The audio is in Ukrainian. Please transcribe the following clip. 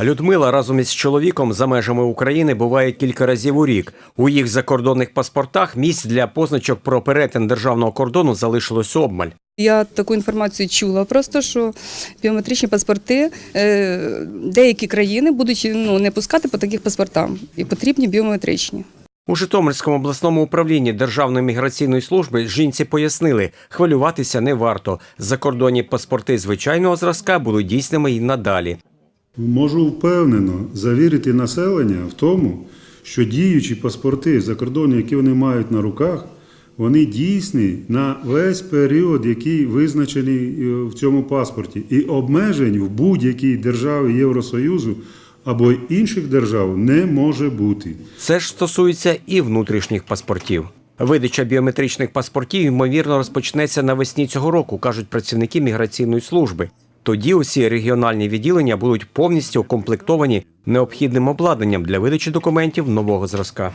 Людмила разом із чоловіком за межами України буває кілька разів у рік. У їх закордонних паспортах місць для позначок про перетин державного кордону залишилось обмаль. Я таку інформацію чула, просто що біометричні паспорти е, деякі країни будуть ну, не пускати по таких паспортам, і потрібні біометричні. У Житомирському обласному управлінні Державної міграційної служби жінці пояснили, хвилюватися не варто. Закордонні паспорти звичайного зразка будуть дійсними й надалі. Можу впевнено завірити населення в тому, що діючі паспорти закордонні, які вони мають на руках, вони дійсні на весь період, який визначений е, в цьому паспорті. І обмежень в будь-якій державі Євросоюзу або інших держав не може бути. Це ж стосується і внутрішніх паспортів. Видача біометричних паспортів ймовірно розпочнеться навесні цього року, кажуть працівники міграційної служби. Тоді усі регіональні відділення будуть повністю укомплектовані необхідним обладнанням для видачі документів нового зразка.